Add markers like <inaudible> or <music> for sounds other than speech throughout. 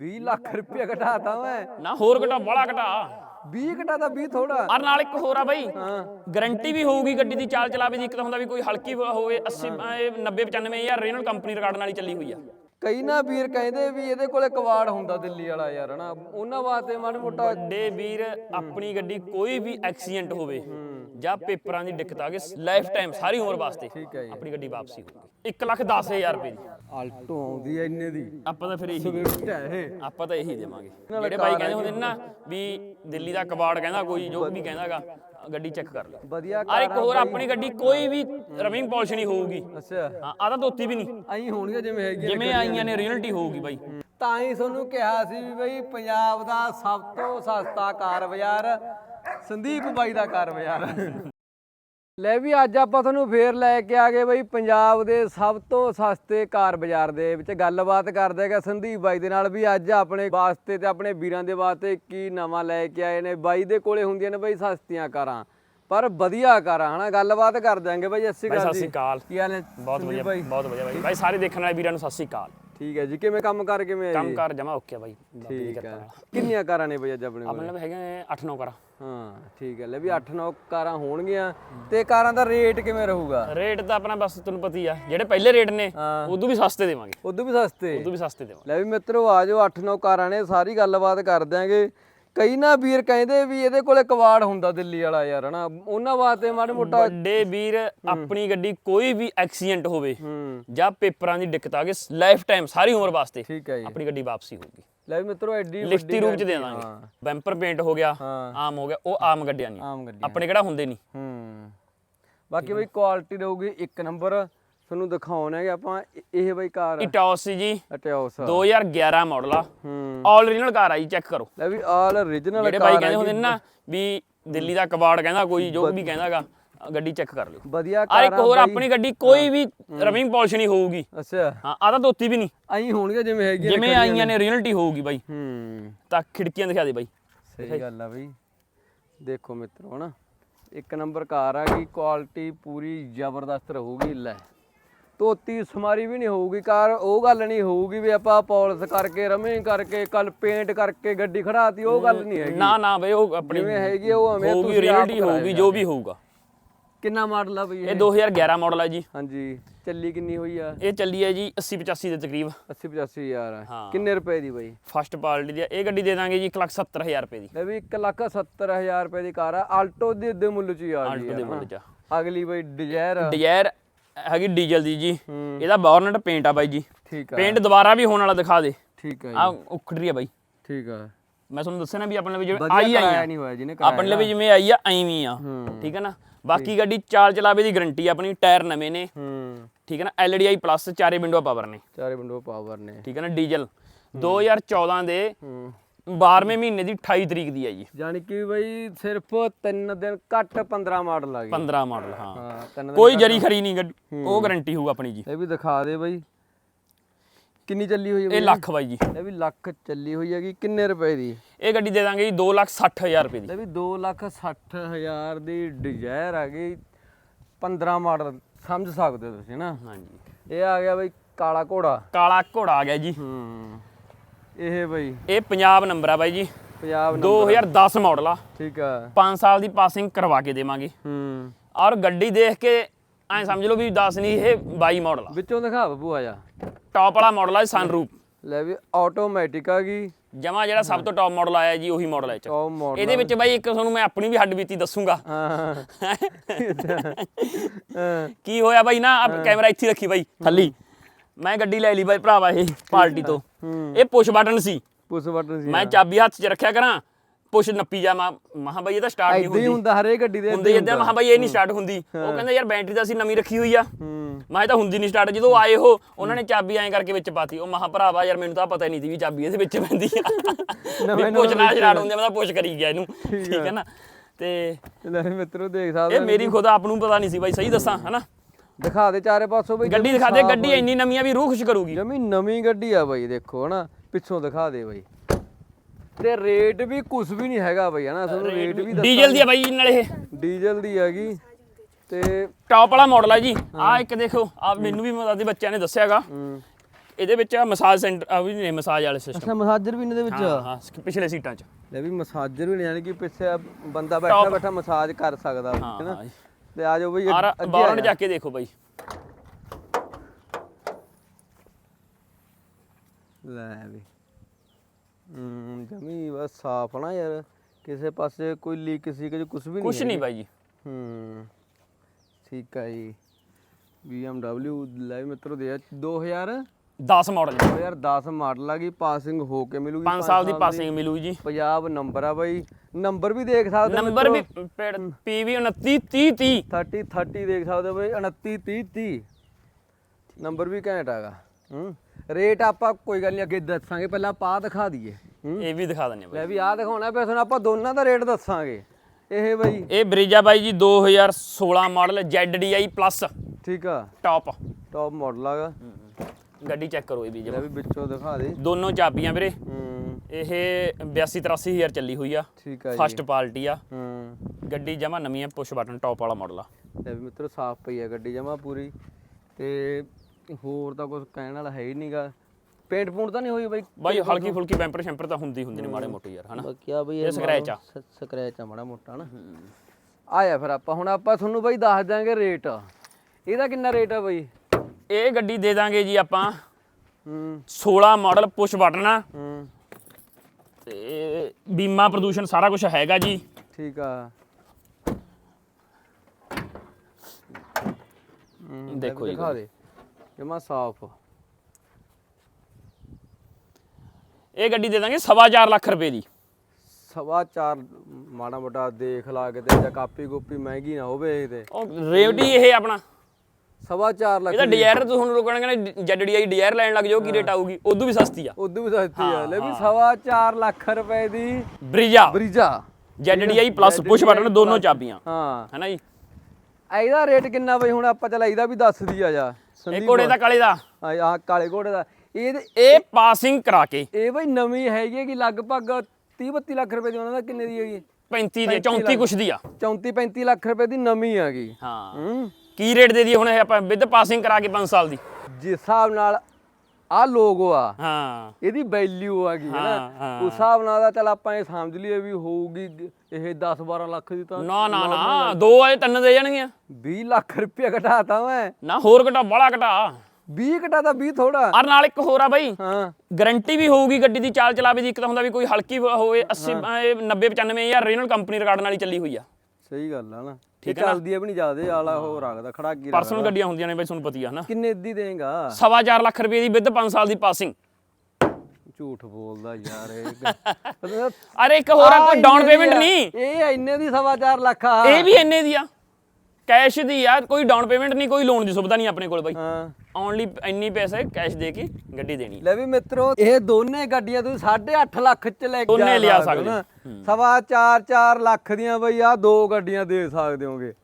20 ਲੱਖ ਰੁਪਏ ਘਟਾਤਾ ਮੈਂ। ਨਾ ਹੋਰ ਘਟਾ ਬੜਾ ਘਟਾ। 20 ਘਟਾਤਾ 20 ਥੋੜਾ ਔਰ ਨਾਲ ਇੱਕ ਹੋਰ ਆ ਬਾਈ। ਹਾਂ। ਗਾਰੰਟੀ ਵੀ ਹੋਊਗੀ ਗੱਡੀ ਦੀ ਚਾਲ ਚਲਾਵੇ ਦੀ ਇੱਕ ਤਾਂ ਹੁੰਦਾ ਵੀ ਕੋਈ ਹਲਕੀ ਹੋਵੇ 80 ਅਹ 90 95 ਹਜ਼ਾਰ ਰੀਨਲ ਕੰਪਨੀ ਰਿਕਾਰਡ ਨਾਲ ਹੀ ਚੱਲੀ ਹੋਈ ਆ। ਕਈ ਨਾ ਵੀਰ ਕਹਿੰਦੇ ਵੀ ਇਹਦੇ ਕੋਲੇ ਕਵਾੜ ਹੁੰਦਾ ਦਿੱਲੀ ਵਾਲਾ ਯਾਰ ਹਨਾ? ਉਹਨਾਂ ਵਾਸਤੇ ਮਾੜਾ ਮੋਟਾ ਵੱਡੇ ਵੀਰ ਆਪਣੀ ਗੱਡੀ ਕੋਈ ਵੀ ਐਕਸੀਡੈਂਟ ਹੋਵੇ ਜਾਂ ਪੇਪਰਾਂ ਦੀ ਦਿੱਕਤ ਆ ਗਈ ਲਾਈਫ ਟਾਈਮ ਸਾਰੀ ਉਮਰ ਵਾਸਤੇ ਠੀਕ ਹੈ ਜੀ। ਆਪਣੀ ਗੱਡੀ ਵਾਪਸੀ ਹੋਊਗੀ 1 ਲੱਖ 10000 ਰੁਪਏ ਦੀ। ਆਲਟੋ ਆਉਂਦੀ ਐ ਇੰਨੇ ਦੀ। ਆਪਾਂ ਤਾਂ ਫਿਰ ਇਹੀ ਸਵਿਫਟ ਹੈ ਇਹ। ਆਪਾਂ ਤਾਂ ਇਹੀ ਦੇਵਾਂਗੇ। ਜਿਹੜੇ ਬਾਈ ਕਹਿੰਦੇ ਹੁੰਦੇ ਨੇ ਨਾ ਵੀ ਦਿੱਲੀ ਦਾ ਕਬਾੜ ਕਹਿੰਦਾ ਕੋਈ ਜੋ ਵੀ ਕਹਿੰਦਾਗਾ ਗੱਡੀ ਚੈੱਕ ਕਰ ਲਓ। ਵਧੀਆ ਆ ਇੱਕ ਹੋਰ ਆਪਣੀ ਗੱਡੀ ਕੋਈ ਵੀ ਰਵਿੰਗ ਪਾਲਿਸ਼ ਨਹੀਂ ਹੋਊਗੀ। ਅੱਛਾ। ਹਾਂ ਆ ਤਾਂ ਧੋਤੀ ਵੀ ਨਹੀਂ। ਐਂ ਹੋਣਗੇ ਜਿਵੇਂ ਹੈਗੀ ਜਿਵੇਂ ਆਈਆਂ ਨੇ ਰੀਅਲਟੀ ਹੋਊਗੀ ਬਾਈ। ਤਾਂ ਹੀ ਤੁਹਾਨੂੰ ਕਿਹਾ ਸੀ ਵੀ ਬਈ ਪੰਜਾਬ ਦਾ ਸਭ ਤੋਂ ਸਸਤਾ ਕਾਰ ਬਾਜ਼ਾਰ ਸੰਦੀਪ ਬਾਈ ਦਾ ਕਾਰ ਬਾਜ਼ਾਰ। ਲੈ ਵੀ ਅੱਜ ਆਪਾਂ ਤੁਹਾਨੂੰ ਫੇਰ ਲੈ ਕੇ ਆ ਗਏ ਬਈ ਪੰਜਾਬ ਦੇ ਸਭ ਤੋਂ ਸਸਤੇ ਕਾਰ ਬਾਜ਼ਾਰ ਦੇ ਵਿੱਚ। ਗੱਲਬਾਤ ਕਰਦੇ ਹੈਗਾ ਸੰਦੀਪ ਬਾਈ ਦੇ ਨਾਲ ਵੀ ਅੱਜ ਆਪਣੇ ਵਾਸਤੇ ਤੇ ਆਪਣੇ ਵੀਰਾਂ ਦੇ ਵਾਸਤੇ ਕੀ ਨਵਾਂ ਲੈ ਕੇ ਆਏ ਨੇ। ਬਾਈ ਦੇ ਕੋਲੇ ਹੁੰਦੀਆਂ ਨੇ ਬਈ ਸਸਤੀਆਂ ਕਾਰਾਂ ਪਰ ਵਧੀਆ ਕਾਰਾਂ ਹਨਾ? ਗੱਲਬਾਤ ਕਰ ਦਿਆਂਗੇ ਬਈ ਸਤਿ ਸ਼੍ਰੀ ਅਕਾਲ ਸਤਿ ਜੀ। ਸ਼੍ਰੀ ਅਕਾਲ। ਕੀ ਹਾਲ ਹੈ ਬਹੁਤ ਵਧੀਆ ਬਹੁਤ ਵਧੀਆ ਬਾਈ। ਬਾਈ ਸਾਰੇ ਦੇਖਣ ਵਾਲੇ ਵੀਰਾਂ ਨੂੰ ਸਤਿ ਸ਼੍ਰੀ ਅਕਾਲ। ਠੀਕ ਹੈ ਜੀ ਕਿਵੇਂ ਕੰਮ ਕਰ ਕਿਵੇਂ ਹੈ ਕੰਮ ਜੀ? ਕਾਰ ਜਮਾ ਓਕੇ ਬਾਈ ਬਾਬੇ ਦੀ ਠੀਕ ਕਿਰਪਾ ਹੈ। ਨਾਲ। ਕਿੰਨੀਆਂ ਕਾਰਾਂ ਨੇ ਬਈ ਅੱਜ ਆਪਣੇ ਕੋਲ? ਲਈ ਹੈਗੇ 8-9 ਕਰਾ। ਹਾਂ ਠੀਕ ਹੈ। ਲੈ ਵੀ 8-9 ਕਾਰਾਂ ਹੋਣਗੀਆਂ ਤੇ ਕਾਰਾਂ ਦਾ ਰੇਟ ਕਿਵੇਂ ਰਹੂਗਾ? ਰੇਟ ਤਾਂ ਆਪਣਾ ਬਸ ਤੁਹਾਨੂੰ ਪਤਾ ਹੀ ਆ ਜਿਹੜੇ ਪਹਿਲੇ ਰੇਟ ਨੇ ਹਾਂ। ਉਦੋਂ ਵੀ ਸਸਤੇ ਦੇਵਾਂਗੇ। ਉਦੋਂ ਵੀ ਸਸਤੇ? ਉਦੋਂ ਵੀ ਸਸਤੇ ਦੇਵਾਂਗੇ। ਲੈ ਵੀ ਮਿੱਤਰੋ ਆ ਜਾਓ 8-9 ਕਾਰਾਂ ਨੇ ਸਾਰੀ ਗੱਲਬਾਤ ਕਰ ਦਿਆਂਗੇ। ਕਈ ਨਾ ਵੀਰ ਕਹਿੰਦੇ ਵੀ ਇਹਦੇ ਕੋਲੇ ਕਵਾੜ ਹੁੰਦਾ ਦਿੱਲੀ ਵਾਲਾ ਯਾਰ ਹਨਾ? ਉਹਨਾਂ ਵਾਸਤੇ ਮਾੜਾ ਮੋਟਾ ਵੱਡੇ ਵੀਰ ਆਪਣੀ ਗੱਡੀ ਕੋਈ ਵੀ ਐਕਸੀਡੈਂਟ ਹੋਵੇ ਜਾਂ ਪੇਪਰਾਂ ਦੀ ਦਿੱਕਤ ਆ ਗਈ ਲਾਈਫ ਟਾਈਮ ਸਾਰੀ ਉਮਰ ਵਾਸਤੇ ਠੀਕ ਹੈ ਜੀ। ਆਪਣੀ ਗੱਡੀ ਵਾਪਸੀ ਹੋਊਗੀ। ਲੈ ਵੀ ਮਿੱਤਰੋ ਐਡੀ ਲਿਖਤੀ ਰੂਪ ਚ ਦੇ। ਦਾਂਗੇ ਬੈਂਪਰ ਪੇਂਟ ਹੋ ਗਿਆ। ਆਮ ਹੋ ਗਿਆ ਉਹ ਆਮ ਗੱਡੀਆਂ ਨਹੀਂ। ਆਪਣੇ ਕਿਹੜਾ ਹੁੰਦੇ ਨਹੀਂ। ਹੂੰ। ਬਾਕੀ ਬਈ ਕੁਆਲਿਟੀ ਰਹੂਗੀ ਇੱਕ ਨੰਬਰ ਤੁਹਾਨੂੰ ਦਿਖਾਉਣਾ ਹੈ ਆਪਾਂ ਇਹ- ਬਈ ਕਾਰ ਇਟਾਸ ਸੀ ਜੀ। ਅਟਿਓਸ 2011 ਮਾਡਲ ਆ। ਆਲ ਕਾਰ ਆ ਜੀ ਚੈੱਕ ਕਰੋ। ਲੈ ਵੀ ਆਲ origignal ਜਿਹੜੇ ਬਾਈ ਕਾਰ ਕਹਿੰਦੇ ਹੁੰਦੇ ਨੇ ਵੀ ਦਿੱਲੀ ਦਾ ਕਬਾੜ ਕਹਿੰਦਾ ਕੋਈ ਜੋ ਵੀ ਕਹਿੰਦਾਗਾ ਗੱਡੀ ਚੈੱਕ ਕਰ ਲਿਓ। ਵਧੀਆ ਆ ਕਾਰਾਂ ਇੱਕ ਹੋਰ ਆਪਣੀ ਗੱਡੀ ਕੋਈ ਵੀ ਰਵਿੰਗ ਪਾਲਿਸ਼ ਨਹੀਂ ਹੋਊਗੀ। ਅੱਛਾ। ਹਾਂ ਆ ਤਾਂ ਧੋਤੀ ਵੀ ਨਹੀਂ। ਐਂ ਹੋਣਗੇ ਜਿਵੇਂ ਹੈਗੀ ਜਿਵੇਂ ਆਈਆਂ ਨੇ ਰੀਅਲਟੀ ਹੋਊਗੀ ਬਾਈ। ਹੂੰ। ਤਾਂ ਖਿੜਕੀਆਂ ਦਿਖਾ ਦੇ ਬਾਈ। ਸਹੀ ਗੱਲ ਆ ਬਈ। ਦੇਖੋ ਮਿੱਤਰੋ ਹਨਾ ਇੱਕ ਨੰਬਰ ਕਾਰ ਆ ਗਈ ਕੁਆਲਿਟੀ ਪੂਰੀ ਜ਼ਬਰਦਸਤ ਰਹੂਗੀ ਲੈ। ਧੋਤੀ ਸਮਾਰੀ ਵੀ ਨਹੀਂ ਹੋਊਗੀ ਕਾਰ ਉਹ ਗੱਲ ਨਹੀਂ ਹੋਊਗੀ ਵੀ ਆਪਾਂ ਪਾਲਿਸ਼ ਕਰਕੇ ਰਮੇ ਕਰਕੇ ਕੱਲ ਪੇਂਟ ਕਰਕੇ ਗੱਡੀ ਖੜਾਤੀ ਉਹ ਗੱਲ ਨਹੀਂ ਹੈਗੀ। ਨਾ ਨਾ ਬਈ ਉਹ ਆਪਣੀ ਜਿਵੇਂ ਹੈਗੀ ਆ ਉਹ ਐਵੇਂ ਹੋਊਗੀ ਤੁਸੀਂ ਆਪ ਰੀਅਲਟੀ ਹੋਊਗੀ ਜੋ ਵੀ ਹੋਊਗਾ। ਕਿੰਨਾ ਮਾਡਲ ਆ ਬਈ ਇਹ ਇਹ? 2011 ਮਾਡਲ ਹੈ ਜੀ। ਹਾਂਜੀ ਚੱਲੀ ਕਿੰਨੀ ਹੋਈ ਆ? ਇਹ ਚੱਲੀ ਹੈ ਜੀ 80 85 ਦੇ ਤਕਰੀਬ 80 85 ਹਜ਼ਾਰ ਹਾਂ। ਕਿੰਨੇ ਰੁਪਏ ਦੀ ਬਈ? ਫਸਟ ਪਾਰਟੀ ਦੀ ਆ। ਇਹ ਗੱਡੀ ਦੇ ਦਾਂਗੇ ਜੀ 170000 ਰੁਪਏ ਦੀ। ਲੈ ਵੀ 1 ਲੱਖ 70 ਹਜ਼ਾਰ ਰੁਪਏ ਦੀ ਕਾਰ ਆ। ਆਲਟੋ ਦੇ ਦੇ ਮੁੱਲ ਚ ਹੀ ਆ ਗਈ ਆਲਟੋ ਦੇ ਆ, ਮੁੱਲ ਚ। ਅਗਲੀ ਬਈ ਡਿਜ਼ਾਇਰ ਡਿਜ਼ਾਇਰ ਹੈਗੀ ਡੀਜ਼ਲ ਦੀ ਜੀ। ਇਹਦਾ ਬੌਰਨਟ ਪੇਂਟ ਆ ਬਾਈ ਜੀ। ਠੀਕ ਆ। ਪੇਂਟ ਦੁਬਾਰਾ ਵੀ ਹੋਣ ਵਾਲਾ ਦਿਖਾ ਦੇ। ਠੀਕ ਆ ਆ ਉਖੜ ਰਹੀ ਆ ਬਾਈ। ਠੀਕ ਆ। ਮੈਂ ਤੁਹਾਨੂੰ ਦੱਸਿਆ ਨਾ ਵੀ ਆਪਣੇ ਲਈ ਜਿਵੇਂ ਆਈ ਆਈ ਨਹੀਂ ਹੋਇਆ ਜਿਹਨੇ ਆਪਣੇ ਲਈ ਜਿਵੇਂ ਆਈ ਆ ਐਵੇਂ ਆ। ਠੀਕ ਹੈ ਨਾ? ਬਾਕੀ ਗੱਡੀ ਚਾਲ ਚਲਾਵੇ ਦੀ ਗਾਰੰਟੀ ਆਪਣੀ ਟਾਇਰ ਨਵੇਂ ਨੇ। ਠੀਕ ਹੈ ਨਾ? ਐਲਡੀਆਈ ਪਲੱਸ ਚਾਰੇ ਵਿੰਡੋ ਪਾਵਰ ਨੇ। ਚਾਰੇ ਵਿੰਡੋ ਪਾਵਰ ਨੇ। ਠੀਕ ਹੈ ਨਾ? ਡੀਜ਼ਲ। 2014 ਦੇ 12ਵੇਂ ਮਹੀਨੇ ਦੀ 28 ਤਰੀਕ ਦੀ ਹੈ ਜੀ। ਜਾਣੀ ਕਿ ਬਈ ਸਿਰਫ 3 ਦਿਨ ਘੱਟ 15 ਮਾਡਲ ਆ ਗਏ। 15 ਮਾਡਲ ਹਾਂ। ਕੋਈ ਜਰੀ ਖਰੀ ਨਹੀਂ ਗੱਡੀ ਉਹ ਗਾਰੰਟੀ ਹੋਊ ਆਪਣੀ ਜੀ। ਇਹ ਵੀ ਦਿਖਾ ਦੇ ਬਈ। ਕਿੰਨੀ ਚੱਲੀ ਹੋਈ ਹੈ ਇਹ ਲੱਖ ਬਾਈ ਜੀ। ਇਹ ਵੀ ਲੱਖ ਚੱਲੀ ਹੋਈ ਹੈਗੀ। ਕਿੰਨੇ ਰੁਪਏ ਦੀ? ਇਹ ਗੱਡੀ ਦੇ ਦਾਂਗੇ ਜੀ 260000 ਰੁਪਏ ਦੀ। ਇਹ ਵੀ 2 ਲੱਖ 60 ਹਜ਼ਾਰ ਦੀ ਡਿਜ਼ਾਇਰ ਆ ਗਈ 15 ਮਾਡਲ ਸਮਝ ਸਕਦੇ ਹੋ ਤੁਸੀਂ ਨਾ? ਹਾਂਜੀ। ਇਹ ਆ ਗਿਆ ਬਈ ਕਾਲਾ ਘੋੜਾ। ਕਾਲਾ ਘੋੜਾ ਆ ਗਿਆ ਜੀ। ਹੂੰ। ਇਹ ਬਈ। ਇਹ ਪੰਜਾਬ ਨੰਬਰ ਆ ਬਾਈ ਜੀ। ਪੰਜਾਬ ਨੰਬਰ। 2010 ਮਾਡਲ ਆ। ਠੀਕ ਆ। 5 ਸਾਲ ਦੀ ਪਾਸਿੰਗ ਕਰਵਾ ਕੇ ਦੇਵਾਂਗੇ। ਹੂੰ। ਔਰ ਗੱਡੀ ਦੇਖ ਕੇ ਐ ਸਮਝ ਲਓ ਵੀ 10 ਨਹੀਂ ਇਹ 22 ਮਾਡਲ ਆ। ਵਿੱਚੋਂ ਦਿਖਾ ਬੱਬੂ ਆ ਜਾ। ਟੌਪ ਵਾਲਾ ਮਾਡਲ ਆ ਸਨਰੂਪ ਲੈ ਵੀ ਆਟੋਮੈਟਿਕ ਆ ਗਈ। ਜਮਾ ਜਿਹੜਾ ਸਭ ਤੋਂ ਟੌਪ ਮਾਡਲ ਆਇਆ ਜੀ ਉਹੀ ਮਾਡਲ ਹੈ ਚ। ਇਹਦੇ ਵਿੱਚ ਬਾਈ। ਇੱਕ ਤੁਹਾਨੂੰ ਮੈਂ ਆਪਣੀ ਵੀ ਹੱਡ ਬੀਤੀ ਦੱਸੂਗਾ। ਕੀ ਹੋਇਆ ਬਾਈ ਨਾ ਆਹ ਕੈਮਰਾ ਇੱਥੇ ਰੱਖੀ ਬਾਈ ਥੱਲੀ। ਮੈਂ ਗੱਡੀ ਲੈ ਲਈ ਬਾਈ ਭਰਾਵਾ ਇਹ ਪਾਰਟੀ ਤੋਂ। ਹੂੰ। ਇਹ ਪੁਸ਼ ਬਟਨ ਸੀ। ਪੁਸ਼ ਬਟਨ ਸੀ ਮੈਂ ਚਾਬੀ ਹੱਥ 'ਚ ਰੱਖਿਆ ਕਰਾਂ ਪੁਸ਼ ਨੱਪੀ ਜਾ ਮਾ ਮਹਾ ਬਾਈ ਇਹ ਤਾਂ ਸਟਾਰਟ ਨਹੀਂ ਇਦਾਂ ਹੀ ਹੁੰਦੀ। ਹੁੰਦਾ ਹਰੇਕ ਗੱਡੀ ਦੇ ਹੁੰਦੀ ਜਿੱਦਾਂ ਮਹਾ ਬਾਈ ਇਹ ਨਹੀਂ ਸਟਾਰਟ ਹੁੰਦੀ। ਉਹ ਕਹਿੰਦਾ ਯਾਰ ਬੈਟਰੀ ਤਾਂ ਅਸੀਂ ਨਵੀਂ ਰੱਖੀ ਹੋਈ ਆ। ਹੂੰ। ਮੈਂ ਤਾਂ ਹੁੰਦੀ ਨਹੀਂ ਸਟਾਰਟ ਜਦੋਂ ਆਏ ਉਹ ਉਹਨਾਂ ਨੇ ਚਾਬੀ ਐਂ ਕਰਕੇ ਵਿੱਚ ਪਾਤੀ। ਉਹ ਮਹਾ ਭਰਾਵਾ ਯਾਰ ਮੈਨੂੰ ਤਾਂ ਪਤਾ ਹੀ ਨਹੀਂ ਸੀ ਵੀ ਚਾਬੀ ਇਹਦੇ ਵਿੱਚ ਪੈਂਦੀ ਆ। ਵੀ ਪੁਸ਼ ਨਾ ਸਟਾਰਟ ਹੁੰਦੇ ਮੈਂ ਤਾਂ ਪੁਸ਼ ਕਰੀ ਗਿਆ ਇਹਨੂੰ। ਠੀਕ ਹੈ ਨਾ? ਤੇ ਲੈ ਮਿੱਤਰੋ ਦੇਖ ਸਕਦੇ ਇਹ ਮੇਰੀ ਖੁਦ ਆਪ ਨੂੰ ਪਤਾ ਨਹੀਂ ਸੀ ਬਾਈ ਸਹੀ ਦੱਸਾਂ ਹਨਾ? ਦਿਖਾ ਦੇ ਚਾਰੇ ਪਾਸੋਂ ਬਈ ਗੱਡੀ ਦਿਖਾ ਦੇ ਗੱਡੀ ਇੰਨੀ ਨਵੀਂ ਆ ਵੀ ਰੂਹ ਖੁਸ਼ ਕਰੂਗੀ। ਜਮੀ ਨਵੀਂ ਗੱਡੀ ਆ ਬਾਈ ਦੇਖੋ ਹਨਾ ਪਿੱਛੋਂ ਦਿਖਾ ਦੇ ਬਾਈ। ਤੇ ਰੇਟ ਵੀ ਕੁਝ ਵੀ ਨਹੀਂ ਹੈਗਾ ਬਾਈ ਹਨਾ ਤੁਹਾਨੂੰ ਰੇਟ ਵੀ ਡੀਜ਼ਲ ਦੀ ਆ ਬਾਈ ਨਾਲ ਇਹ ਡੀਜ਼ਲ ਦੀ ਹੈਗੀ। ਤੇ ਟੌਪ ਵਾਲਾ ਮਾਡਲ ਆ ਜੀ। ਆ ਇੱਕ ਦੇਖੋ ਆ ਮੈਨੂੰ ਵੀ ਮਦਦ ਦੇ ਬੱਚਿਆਂ ਨੇ ਦੱਸਿਆਗਾ ਇਹਦੇ ਵਿੱਚ ਮਸਾਜ ਸੈਂਟਰ ਆ ਵੀ ਨੇ ਮਸਾਜ ਵਾਲੇ ਸਿਸਟਮ ਅੱਛਾ ਮਸਾਜਰ ਵੀ ਇਹਨਾਂ ਦੇ ਵਿੱਚ ਹਾਂ ਹਾਂ ਪਿਛਲੇ ਸੀਟਾਂ 'ਚ। ਲੈ ਵੀ ਮਸਾਜਰ ਵੀ ਨੇ ਯਾਨੀ ਕਿ ਪਿੱਛੇ ਬੰਦਾ ਬੈਠਾ ਬੈਠਾ ਮਸਾਜ ਕਰ ਸਕਦਾ ਹਾਂ ਨਾ। ਤੇ ਆ ਜਾਓ ਬਈ ਅੱਗੇ ਬਾਹਰ ਜਾ। ਕੇ ਦੇਖੋ ਬਾਈ। ਲੈ ਵੀ। ਹੂੰ ਜਮੀ ਬਸ ਸਾਫ਼ ਨਾ ਯਾਰ। ਕਿਸੇ ਪਾਸੇ ਕੋਈ ਲੀਕ ਸੀ ਕਿ ਕੁਝ ਵੀ ਨਹੀਂ ਕੁਛ ਨਹੀਂ ਬਾਈ ਜੀ। ਹੂੰ ਠੀਕ ਹੈ ਜੀ। BMW ਲੈ ਵੀ ਮਿੱਤਰੋ ਦੇ 2000 10 ਮਾਡਲ 2010 ਮਾਡਲ ਆ ਗਈ ਪਾਸਿੰਗ ਹੋ ਕੇ ਮਿਲੂਗੀ 5 ਸਾਲ ਦੀ ਪਾਸਿੰਗ ਮਿਲੂ ਜੀ। ਪੰਜਾਬ ਨੰਬਰ ਆ ਬਾਈ। ਨੰਬਰ ਵੀ ਦੇਖ ਸਕਦੇ ਹੋ ਨੰਬਰ ਵੀ। ਪੀਵੀ 29 30 30 30 30 ਦੇਖ ਸਕਦੇ ਹੋ ਬਈ 29 30 30 ਨੰਬਰ ਵੀ ਘੈਂਟ ਹੈਗਾ ਹੂੰ। ਰੇਟ ਆਪਾਂ ਕੋਈ ਗੱਲ ਨਹੀਂ ਅੱਗੇ ਦੱਸਾਂਗੇ ਪਹਿਲਾਂ ਆਹ ਦਿਖਾ ਦਈਏ। ਇਹ ਵੀ ਦਿਖਾ ਦਿੰਨੇ ਬਾਈ। ਲੈ ਵੀ ਆਹ ਦਿਖਾਉਣਾ ਪਿਆ ਤੁਹਾਨੂੰ ਆਪਾਂ ਦੋਨਾਂ ਦਾ ਰੇਟ ਦੱਸਾਂਗੇ। ਇਹ ਬਈ। ਇਹ ਬ੍ਰਿਜਾ ਬਾਈ ਜੀ 2016 ਮਾਡਲ ZDI ਪਲੱਸ ਠੀਕ ਆ। ਟੌਪ ਟੌਪ ਮਾਡਲ ਆਗਾ ਗੱਡੀ ਚੈੱਕ ਕਰੋ ਇਹ ਵੀ ਲੈ ਜਮਾ ਵੀ ਵਿੱਚੋਂ ਦਿਖਾ ਦੇ। ਦੋਨੋਂ ਚਾਬੀਆਂ ਵੀਰੇ। ਹੂੰ। ਇਹ 82 83000 ਚੱਲੀ ਹੋਈ ਆ। ਠੀਕ ਆ ਜੀ। ਫਸਟ ਪਾਰਟੀ ਆ। ਹੂੰ। ਗੱਡੀ ਜਮਾ ਨਵੀਂ ਆ ਪੁਸ਼ ਬਟਨ ਟੌਪ ਵਾਲਾ ਮਾਡਲ ਆ। ਲੈ ਵੀ ਮਿੱਤਰੋ ਸਾਫ਼ ਪਈ ਆ ਗੱਡੀ ਜਮਾ ਪੂਰੀ। ਤੇ ਹੋਰ ਤਾਂ ਕੁਝ ਕਹਿਣ ਵਾਲਾ ਹੈ ਹੀ ਨਹੀਂਗਾ ਪੇਂਟ ਪੂੰਟ ਤਾਂ ਨਹੀਂ ਹੋਈ ਬਈ? ਬਾਈ ਹਲਕੀ ਫੁਲਕੀ ਬੈਂਪਰ ਸ਼ੈਂਪਰ ਤਾਂ ਹੁੰਦੀ ਹੁੰਦੀ ਨੇ ਮਾੜੇ ਮੋਟੇ ਯਾਰ ਹਨਾ? ਬਾਕੀ ਆ ਬਈ ਇਹ scratch ਆ। ਸਕ੍ਰੈਚ ਆ ਮਾੜਾ ਮੋਟਾ ਨਾ ਆਇਆ ਫਿਰ ਆਪਾਂ ਹੁਣ ਆਪਾਂ ਤੁਹਾਨੂੰ ਬਈ ਦੱਸ ਦਾਂਗੇ ਰੇਟ ਇਹਦਾ ਕਿੰਨਾ ਰੇਟ ਆ ਬਈ? ਇਹ ਗੱਡੀ ਦੇ ਦਾਂਗੇ ਜੀ ਆਪਾਂ। ਹੂੰ 16 ਮਾਡਲ ਪੁਸ਼ ਬਟਨ ਹੂੰ ਤੇ ਬੀਮਾ ਪ੍ਰਦੂਸ਼ਣ ਸਾਰਾ ਕੁਝ ਹੈਗਾ ਜੀ। ਠੀਕ ਆ। ਹੂੰ, ਦੇਖੋ ਜੀ ਦਿਖਾ ਦੇ। ਜਮਾ ਸਾਫ਼। ਇਹ ਗੱਡੀ ਦੇ ਦਾਂਗੇ ਸਵਾ ਚਾਰ ਲੱਖ ਰੁਪਏ ਦੀ। ਸਵਾ ਚਾਰ ਮਾੜਾ ਮੋਟਾ ਦੇਖ ਲਾ ਕੇ ਤੇ ਜਾਂ ਕਾਪੀ ਗੋਪੀ ਮਹਿੰਗੀ ਨਾ ਹੋਵੇ ਇਹ ਤੇ ਉਹ ਰੇਵਡੀ ਇਹ ਆਪਣਾ। ਸਵਾ ਚਾਰ ਲੱਖ ਇਹਦਾ ਡਿਜ਼ਾਇਰ ਤੁਸੀਂ ਹੁਣ ਲੋਕਾਂ ਨੇ ਜੱਡੜੀਆਈ ਡਿਜ਼ਾਇਰ ਲੈਣ ਲੱਗ ਜਾਓ ਕੀ ਰੇਟ ਆਊਗੀ? ਉਦੋਂ ਵੀ ਸਸਤੀ ਆ। ਉਦੋਂ ਵੀ ਸਸਤੀ ਆ। ਲੈ ਵੀ ਸਵਾ ਚਾਰ ਲੱਖ ਰੁਪਏ ਦੀ Brezza. Brezza. ZDi plus push button ਦੋਨੋਂ ਚਾਬੀਆਂ। ਹਾਂ। ਹੈਨਾ ਜੀ? ਇਹਦਾ ਰੇਟ ਕਿੰਨਾ ਬਈ? ਹੁਣ ਆਪਾਂ ਚੱਲ ਇਹਦਾ ਵੀ ਦੱਸ ਦੀ ਆ ਜਾ। ਇਹ ਘੋੜੇ ਦਾ ਕਾਲੇ ਦਾ? ਆ ਆਹ ਕਾਲੇ ਘੋੜੇ ਦਾ। ਇਹ ਇਹ ਪਾਸਿੰਗ ਕਰਾ ਕੇ। ਇਹ ਬਈ ਨਵੀਂ ਹੈਗੀ ਕਿ ਲਗਭਗ 30 32 ਲੱਖ ਰੁਪਏ ਦੀ ਉਹਨਾਂ ਦਾ ਕਿੰਨੇ ਦੀ ਹੈਗੀ? 35 ਦੇ 34 ਕੁਛ ਦੀ ਆ। 34 35 ਲੱਖ ਰੁਪਏ ਦੀ ਨਵੀਂ ਹੈਗੀ। ਹਾਂ। ਹੂੰ। ਕੀ ਰੇਟ ਦੇ ਦਈਏ ਹੁਣ ਇਹ ਆਪਾਂ ਵਿਦ ਪਾਸਿੰਗ ਕਰਾ ਕੇ 5 ਸਾਲ ਦੀ? ਜਿਸ ਹਿਸਾਬ ਨਾਲ ਆ ਲੋਗੋ ਆ ਹਾਂ। ਇਹਦੀ ਵੈਲਿਊ ਆ ਗਈ ਹੈ ਨਾ। ਹਾਂ। ਉਸ ਹਿਸਾਬ ਨਾਲ ਤਾਂ ਚੱਲ ਆਪਾਂ ਇਹ ਸਮਝ ਲਈਏ ਵੀ ਹੋਊਗੀ ਇਹ 10 12 ਲੱਖ ਦੀ ਤਾਂ ਨਾ ਨਾ ਨਾ ਦੋ ਆਏ ਤਿੰਨ ਦੇ ਜਾਣਗੀਆਂ। 20 ਲੱਖ ਰੁਪਏ ਘਟਾਤਾ ਮੈਂ। ਨਾ ਹੋਰ ਘਟਾ ਬੜਾ ਘਟਾ। 20 ਘਟਾਤਾ 20 ਥੋੜਾ ਔਰ ਨਾਲ ਇੱਕ ਹੋਰ ਆ ਬਾਈ। ਹਾਂ। ਗਾਰੰਟੀ ਵੀ ਹੋਊਗੀ ਗੱਡੀ ਦੀ ਚਾਲ ਚਲਾਵੇ ਦੀ ਇੱਕ ਤਾਂ ਹੁੰਦਾ ਵੀ ਕੋਈ ਹਲਕੀ ਹੋਵੇ 80 ਇਹ 90 95000 ਰੀਨਲ ਕੰਪਨੀ ਰਿਕਾਰਡ ਨਾਲ ਹੀ ਚੱਲੀ ਹੋਈ ਆ। ਸਹੀ ਗੱਲ ਆ ਨਾ। ਇਹ ਚੱਲਦੀ ਆ ਵੀ ਨਹੀਂ ਜਾਦੇ ਆਲਾ ਹੋ। ਰੱਖਦਾ ਖੜਾ ਕੀ ਪਰਸਨਲ ਗੱਡੀਆਂ ਹੁੰਦੀਆਂ ਨੇ ਬਾਈ ਤੁਹਾਨੂੰ ਪਤੀ ਆ ਹਨਾ? ਕਿੰਨੇ ਦੀ ਦੇਂਗਾ? ਸਵਾ ਚਾਰ ਲੱਖ ਰੁਪਏ ਦੀ ਵਿਦ 5 ਸਾਲ ਦੀ ਪਾਸਿੰਗ ਝੂਠ ਬੋਲਦਾ ਯਾਰ ਇਹ। <laughs> ਅਰੇ ਇੱਕ ਹੋਰ ਆ ਕੋਈ ਡਾਊਨ ਪੇਮੈਂਟ ਨਹੀਂ। ਇਹ ਇੰਨੇ ਦੀ ਸਵਾ ਲੱਖ ਆ। ਇਹ ਵੀ ਇੰਨੇ ਦੀ ਆ। ਕੈਸ਼ ਦੀ ਆ ਕੋਈ ਡਾਊਨ ਪੇਮੈਂਟ ਨਹੀਂ ਕੋਈ ਲੋਨ ਦੀ ਸੁਵਿਧਾ ਨਹੀਂ ਆਪਣੇ ਕੋਲ ਬਾਈ। ਹਾਂ। ਓਨਲੀ ਇੰਨੀ ਪੈਸੇ ਕੈਸ਼ ਦੇ ਕੇ ਗੱਡੀ ਦੇਣੀ। ਲੈ ਵੀ ਮਿੱਤਰੋ ਇਹ ਦੋਨੇ ਗੱਡੀਆਂ ਤੁਸੀਂ 8.5 ਲੱਖ ਚ ਲੈ ਕੇ ਦੋਨੇ ਲਿਆ ਸਕਦੇ। ਸਵਾ 4-4 ਲੱਖ ਦੀਆਂ ਬਈ ਆ ਦੋ ਗੱਡੀਆਂ ਦੇ ਸਕਦੇ ਹੋਗੇ।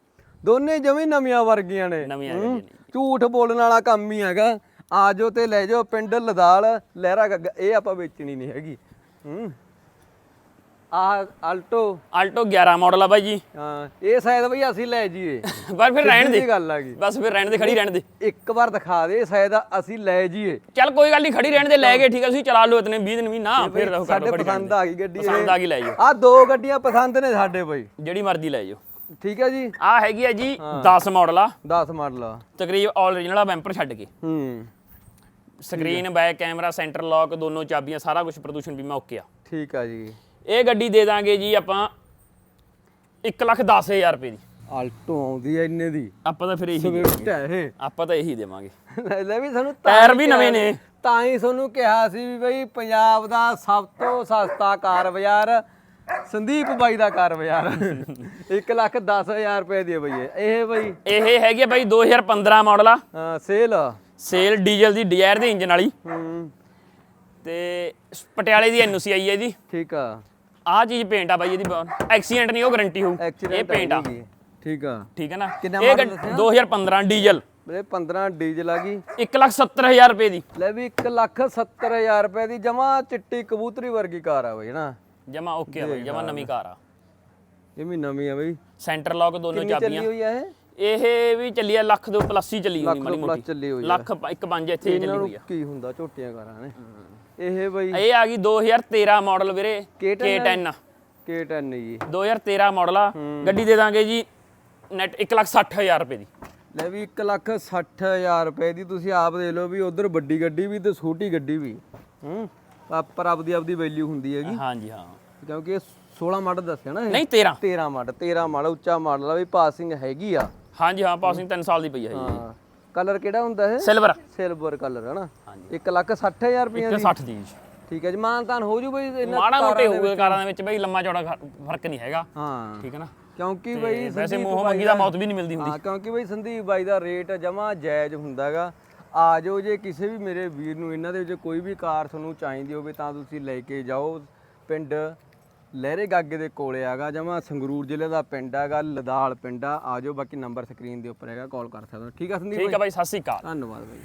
ਦੋਨੇ ਜਮੀ ਨਵੀਆਂ ਵਰਗੀਆਂ ਨੇ। ਨਵੀਆਂ। ਝੂਠ ਬੋਲਣ ਵਾਲਾ ਕੰਮ ਹੀ ਹੈਗਾ। ਆ ਜਾਓ ਤੇ ਲੈ ਜਾਓ ਪਿੰਡ ਲਦਾਲ ਲਹਿਰਾ ਗੱਗਾ। ਇਹ ਆਪਾਂ ਵੇਚਣੀ ਨਹੀਂ ਹੈਗੀ। ਹੂੰ। ਆ ਆਲਟੋ। ਆਲਟੋ 11 ਮਾਡਲ ਆ ਬਾਈ ਜੀ। ਹਾਂ ਇਹ ਸ਼ਾਇਦ ਬਈ ਅਸੀਂ ਲੈ ਜੀਏ <laughs> ਪਰ ਫਿਰ ਰਹਿਣ ਦੇ। ਗੱਲ ਆ ਗਈ। ਬਸ ਫਿਰ ਰਹਿਣ ਦੇ ਖੜੀ ਰਹਿਣ ਦੇ। ਇੱਕ ਵਾਰ ਦਿਖਾ ਦੇ ਸ਼ਾਇਦ ਅਸੀਂ ਲੈ ਜੀਏ ਚੱਲ ਕੋਈ ਗੱਲ ਨਹੀਂ ਖੜੀ ਰਹਿਣ ਦੇ ਲੈ ਗਏ ਠੀਕ ਆ ਤੁਸੀਂ ਚਲਾ ਲਓ ਇਤਨੇ 20 ਦਿਨ ਵੀ ਨਾ ਫਿਰ ਰਹੋ ਸਾਡੇ ਪਸੰਦ। ਆ ਗਈ ਗੱਡੀ ਪਸੰਦ ਆ ਗਈ ਲੈ ਜਾਓ। ਆ ਦੋ ਗੱਡੀਆਂ ਪਸੰਦ ਨੇ ਸਾਡੇ ਬਈ। ਜਿਹੜੀ ਮਰਜ਼ੀ ਲੈ ਜਾਓ। ਠੀਕ ਹੈ ਜੀ? ਆ ਹੈਗੀ ਆ ਜੀ 10 ਮਾਡਲ ਆ। 10 ਮਾਡਲ ਆ। ਤਕਰੀਬ origignal ਆ ਬੈਂਪਰ ਛੱਡ ਕੇ। ਹੂੰ। Screen back camera centre lock ਦੋਨੋਂ ਚਾਬੀਆਂ ਸਾਰਾ ਕੁਝ ਪ੍ਰਦੂਸ਼ਣ ਬੀਮਾ ਓਕੇ ਆ। ਠੀਕ ਆ ਜੀ। ਇਹ ਗੱਡੀ ਦੇ ਦਾਂਗੇ ਜੀ ਆਪਾਂ 1 ਲੱਖ 10000 ਰੁਪਏ ਦੀ। ਆਲਟੋ ਆਉਂਦੀ ਐ ਇੰਨੇ ਦੀ। ਆਪਾਂ ਤਾਂ ਫਿਰ ਇਹੀ ਸਵਿਫਟ ਹੈ ਇਹ। ਆਪਾਂ ਤਾਂ ਇਹੀ ਦੇਵਾਂਗੇ। ਲੈ- ਵੀ ਸਾਨੂੰ ਤਾਂ ਟਾਇਰ ਹੀ ਵੀ ਕਿਹਾ- ਨਵੇਂ ਨੇ। ਤਾਂ ਹੀ ਤੁਹਾਨੂੰ ਕਿਹਾ ਸੀ ਵੀ ਬਈ ਪੰਜਾਬ ਦਾ ਸਭ ਤੋਂ ਸਸਤਾ ਕਾਰ ਬਾਜ਼ਾਰ ਸੰਦੀਪ ਬਾਈ ਦਾ ਕਾਰ ਬਾਜ਼ਾਰ। <laughs> 1 ਲੱਖ 10000 ਰੁਪਏ ਦੀ ਹੈ ਬਈ ਇਹ। ਇਹ ਬਈ ਇਹ ਹੈਗੀ ਆ ਬਾਈ 2015 ਮਾਡਲ ਆ। ਹਾਂ, ਸੇਲ। ਸੇਲ ਡੀਜ਼ਲ ਦੀ ਡਿਜ਼ਾਇਰ ਦੇ ਇੰਜਨ ਵਾਲੀ। ਹੂੰ। ਤੇ ਪਟਿਆਲੇ ਦੀ ਐਨਓਸੀ ਆਈ ਹੈ ਜੀ ਠੀਕ ਆ। ਆਹ ਚੀਜ਼ ਪੇਂਟ ਆ ਬਾਈ ਇਹਦੀ ਐਕਸੀਡੈਂਟ ਨਹੀਂ ਉਹ ਗਾਰੰਟੀ ਹੋਊ। ਇਹ ਪੇਂਟ ਆ। ਠੀਕ ਆ। ਠੀਕ ਹੈ ਨਾ? ਇਹ model ਗੱਡੀ 2015 ਡੀਜ਼ਲ। ਮੇਰੇ 15 ਡੀਜ਼ਲ ਆ ਗਈ। 1 ਲੱਖ 70000 ਰੁਪਏ ਦੀ। ਲੈ ਵੀ 1 ਲੱਖ 70000 ਰੁਪਏ ਦੀ ਜਮਾ ਚਿੱਟੀ ਕਬੂਤਰੀ ਵਰਗੀ ਕਾਰ ਆ ਬਈ ਨਾ? ਜਮਾ ਓਕੇ ਆ ਬਾਈ ਜਮਾ ਨਵੀਂ ਕਾਰ ਆ। ਇਹ ਵੀ ਨਵੀਂ ਆ ਬਈ। ਸੈਂਟਰ ਲੌਕ ਦੋਨੋਂ ਕਿੰਨੀ ਚੱਲੀ ਚਾਬੀਆਂ। ਹੋਈ ਆ ਇਹ? ਇਹ ਵੀ ਚੱਲੀ ਆ ਲੱਖ ਤੋਂ ਪਲੱਸ ਹੀ ਚੱਲੀ ਹੋਣੀ ਮਾੜੀ ਮੋਟੀ। ਲੱਖ ਪ- ਇੱਕ ਪੰਜ ਇੱਥੇ ਇਹਨਾਂ ਚੱਲੀ ਹੋਈ ਆ। ਕੀ ਹੁੰਦਾ ਝੋਟੀਆਂ ਕਾਰਾਂ ਨੇ। ਇਹ ਬਈ ਇਹ ਆ ਗਈ 2013 ਮਾਡਲ ਵੀਰੇ K10 K10 K10 ਜੀ। 2013 ਮਾਡਲ ਆ। ਗੱਡੀ ਦੇ ਦਾਂਗੇ ਜੀ ਨੈਟ 160000 ਰੁਪਏ ਦੀ। ਲੈ ਵੀ 1 ਲੱਖ 60000 ਰੁਪਏ ਦੀ ਤੁਸੀਂ ਆਪ ਦੇ ਲਓ ਵੀ ਉਧਰ ਵੱਡੀ ਗੱਡੀ ਵੀ ਤੇ ਛੋਟੀ ਗੱਡੀ ਵੀ। ਹੂੰ ਪਰ ਆਪਦੀ ਆਪਦੀ ਵੈਲਿਊ ਹੁੰਦੀ ਹੈਗੀ। ਹਾਂਜੀ ਹਾਂ। ਕਿਉਂਕਿ ਇਹ 16 ਮਾਡਲ ਦੱਸਿਆ ਨਾ ਇਹ। ਨਹੀਂ 13 13 ਮਾਡਲ 13 ਮਾਡਲ ਉੱਚਾ ਮਾਡਲ ਆ ਵੀ ਪਾਸਿੰਗ ਹੈਗੀ ਆ। ਹਾਂਜੀ ਹਾਂ ਪਾਸਿੰਗ 3 ਸਾਲ ਦੀ ਪਈ ਹੈ ਜੀ। ਹਾਂ। ਕਲਰ ਕਿਹੜਾ ਹੁੰਦਾ ਇਹ? ਸਿਲਵਰ ਸਿਲਵਰ ਕਲਰ ਹੈ ਨਾ 1 ਲੱਖ 60000 ਰੁਪਏ ਦੀ। 60 ਦੀ ਜੀ। ਠੀਕ ਹੈ ਜੀ ਮਾਨਤਾਨ ਹੋ ਜੂ ਬਈ ਇਹਨਾਂ ਮਾੜਾ ਮੋਟੇ ਹੋਊਗਾ ਕਾਰਾਂ ਦੇ ਵਿੱਚ ਬਈ ਲੰਮਾ ਚੌੜਾ ਖਾ- ਫ਼ਰਕ ਨਹੀਂ ਹੈਗਾ। ਹਾਂ। ਠੀਕ ਹੈ ਨਾ? ਕਿਉਂਕਿ ਬਈ ਵੈਸੇ ਸੰਦੀਪ ਮੋਹ ਮੰਗੀ ਦਾ ਮੌਤ ਵੀ ਨਹੀਂ ਮਿਲਦੀ ਹੁੰਦੀ। ਹਾਂ ਕਿਉਂਕਿ ਬਈ ਸੰਦੀਪ ਬਾਈ ਦਾ ਰੇਟ ਜਮਾ ਜਾਇਜ਼ ਹੁੰਦਾਗਾ ਆ ਜਾਓ ਜੇ ਕਿਸੇ ਵੀ ਮੇਰੇ ਵੀਰ ਨੂੰ ਇਹਨਾਂ ਦੇ ਵਿੱਚ ਕੋਈ ਵੀ ਕਾਰ ਤੁਹਾਨੂੰ ਚਾਹੀਦੀ ਹੋਵੇ ਤਾਂ ਤੁਸੀਂ ਲੈ ਕੇ ਜਾਓ। ਪਿੰਡ ਲਹਿਰੇ ਗਾਗੇ ਦੇ ਕੋਲੇ ਆਗਾ ਜਮਾ ਸੰਗਰੂਰ ਜ਼ਿਲ੍ਹੇ ਦਾ ਪਿੰਡ ਹੈਗਾ ਲਦਾਲ ਪਿੰਡ ਆ। ਆ ਜਾਓ ਬਾਕੀ ਨੰਬਰ ਸਕਰੀਨ ਦੇ ਉੱਪਰ ਹੈਗਾ ਕਾਲ ਕਰ ਸਕਦੇ। ਹੋ ਠੀਕ ਆ ਸੰਦੀਪ ਠੀਕ ਹੈ ਬਾਈ ਸਤਿ ਸ੍ਰੀ ਅਕਾਲ। ਧੰਨਵਾਦ ਬਾਈ।